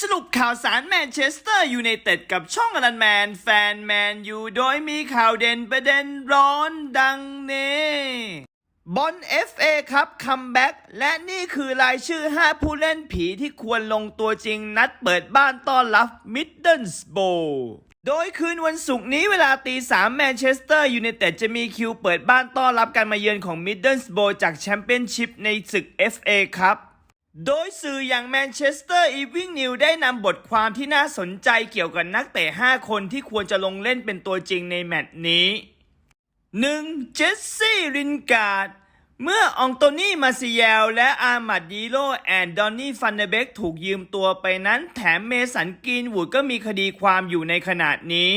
สรุปข่าวสารแมนเชสเตอร์ยูไนเต็ดกับช่องอลันแมน แฟนแมนยูโดยมีข่าวเด่นประเด็นร้อนดังนี้บอล FA ครับคัมแบ็กและนี่คือรายชื่อ 5 ผู้เล่นผีที่ควรลงตัวจริงนัดเปิดบ้านต้อนรับมิดเดิลสโบโดยคืนวันศุกร์นี้เวลาตีสามแมนเชสเตอร์ยูไนเต็ดจะมีคิวเปิดบ้านต้อนรับการมาเยือนของมิดเดิลสโบจากแชมเปี้ยนชิพในศึก FA ครับ โดยสื่ออย่างแมนเชสเตอร์อีวิ n งนิวได้นำบทความที่น่าสนใจเกี่ยวกับนักเตะ 5 คนที่ควรจะลงเล่นเป็นตัวจริงในแมตช์นี้ 1. เจสซี่รินการ์ดเมื่อองโตนี่มาซิเยลและอามัดดีโลแอนดอนนี่ฟันเดเบกถูกยืมตัวไปนั้น แถมเมสันกรีนวูดก็มีคดีความอยู่ในขณะนี้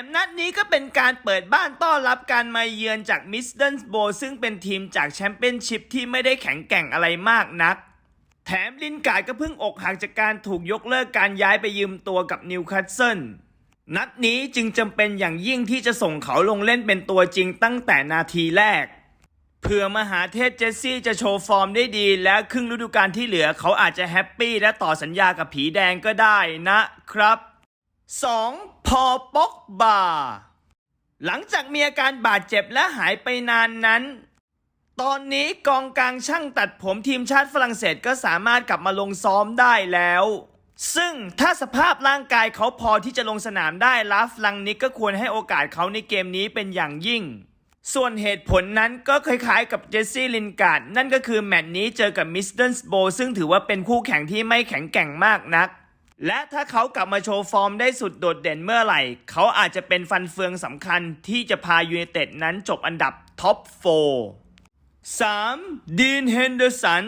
มนัดนี้ก็เป็นการเปิดบ้านต้อนรับการมาเยือนจากมิสเดิลส์โบซึ่งเป็นทีมจากแชมเปี้ยนชิพที่ไม่ได้แข็งแกร่งอะไรมากนัก แถมลินการ์ดก็เพิ่งอกหักจากการถูกยกเลิกการย้ายไปยืมตัวกับนิวคาสเซิลนัดนี้จึงจำเป็นอย่างยิ่งที่จะส่งเขาลงเล่นเป็นตัวจริงตั้งแต่นาทีแรกเพื่อมหาเทพเจสซี่จะโชว์ฟอร์มได้ดี และครึ่งฤดูกาลที่เหลือเขาอาจจะแฮปปี้และต่อสัญญากับผีแดงก็ได้นะครับ 2. พอปอกบา หลังจากมีอาการบาดเจ็บและหายไปนานนั้น ตอนนี้กองกลางช่างตัดผมทีมชาติฝรั่งเศสก็สามารถกลับมาลงซ้อมได้แล้ว ซึ่งถ้าสภาพร่างกายเขาพอที่จะลงสนามได้ลาฟลังนิกก็ควรให้โอกาสเขาในเกมนี้เป็นอย่างยิ่ง ส่วนเหตุผลนั้นก็คล้ายๆกับเจสซี่ลินการ์ดนั่นก็คือแมตช์นี้เจอกับมิสเดิลสโบซึ่งถือว่าเป็นคู่แข่งที่ไม่แข็งแกร่งมากนัก และถ้าเขากลับมาโชว์ฟอร์มได้สุดโดดเด่นเมื่อไหร่ เขาอาจจะเป็นฟันเฟืองสำคัญที่จะพายูไนเต็ดนั้นจบอันดับท็อป 4 3. ดีนเฮนเดอร์สัน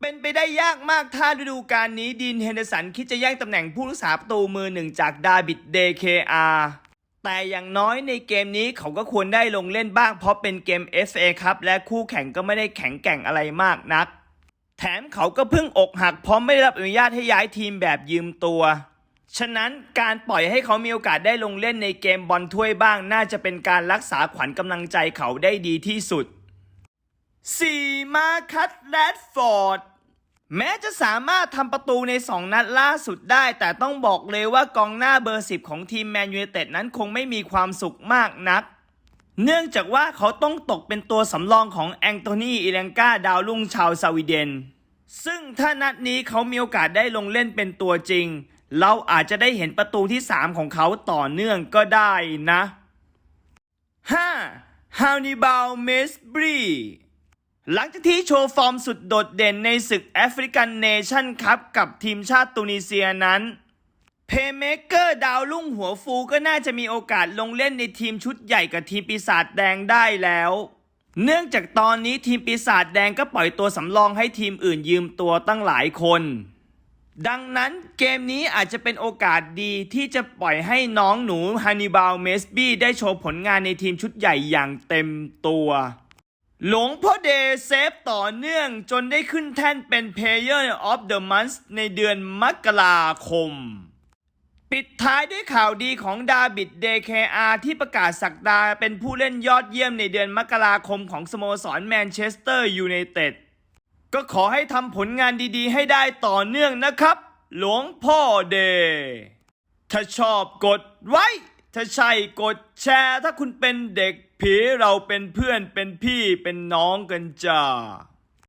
เป็นไปได้ยากมากถ้าฤดูกาลนี้ดีนเฮนเดอร์สันคิดจะแย่งตำแหน่งผู้รักษาประตูมือหนึ่งจากดาบิดเดเคอาแต่อย่างน้อยในเกมนี้เขาก็ควรได้ลงเล่นบ้างเพราะเป็นเกม FA ครับและคู่แข่งก็ไม่ได้แข็งแกร่งอะไรมากนัก แถมเขาก็เพิ่งอกหัก เพราะไม่ได้รับอนุญาตให้ย้ายทีมแบบยืมตัว ฉะนั้นการปล่อยให้เขามีโอกาสได้ลงเล่นในเกมบอลถ้วยบ้าง น่าจะเป็นการรักษาขวัญกำลังใจเขาได้ดีที่สุด 4. มาคัตแรดฟอร์ดแม้จะสามารถทำประตูใน 2 นัดล่าสุดได้ แต่ต้องบอกเลยว่ากองหน้าเบอร์ 10 ของทีมแมนยูเต็ดนั้นคงไม่มีความสุขมากนัก เนื่องจากว่าเขาต้องตกเป็นตัวสำรองของแองโทนีอิเลงกาดาวรุ่งชาวสวีเดน ซึ่งถ้านัดนี้เขามีโอกาสได้ลงเล่นเป็นตัวจริง เราอาจจะได้เห็นประตูที่ 3 ของเขาต่อเนื่องก็ได้นะ 5. ฮาวนิบาลเมสบรีหลังจากที่โชว์ฟอร์มสุดโดดเด่นในศึกแอฟริกันเนชั่นคัพกับทีมชาติตุนิเซียนั้น เพย์เมเกอร์ดาวรุ่งหัวฟูก็น่าจะมีโอกาสลงเล่นในทีมชุดใหญ่กับทีมปีศาจแดงได้แล้ว เนื่องจากตอนนี้ทีมปีศาจแดงก็ปล่อยตัวสำรองให้ทีมอื่นยืมตัวตั้งหลายคน ดังนั้นเกมนี้อาจจะเป็นโอกาสดีที่จะปล่อยให้น้องหนูฮันนิบาลเมสบี้ได้โชว์ผลงานในทีมชุดใหญ่อย่างเต็มตัว หลวงพ่อเดเซฟต่อเนื่องจนได้ขึ้นแท่นเป็น Player of the Month ในเดือนมกราคม ปิดท้ายด้วยข่าวดีของดาบิดเดคอาที่ประกาศสักดาเป็นผู้เล่นยอดเยี่ยมในเดือนมกราคมของสโมสรแมนเชสเตอร์ยูไนเต็ดก็ขอให้ทำผลงานดีๆ ให้ได้ต่อเนื่องนะครับ หลวงพ่อเดย์ถ้าชอบกดไว้ ถ้าใช่กดแชร์ ถ้าคุณเป็นเด็กผีเราเป็นเพื่อนเป็นพี่เป็นน้องกันจ้า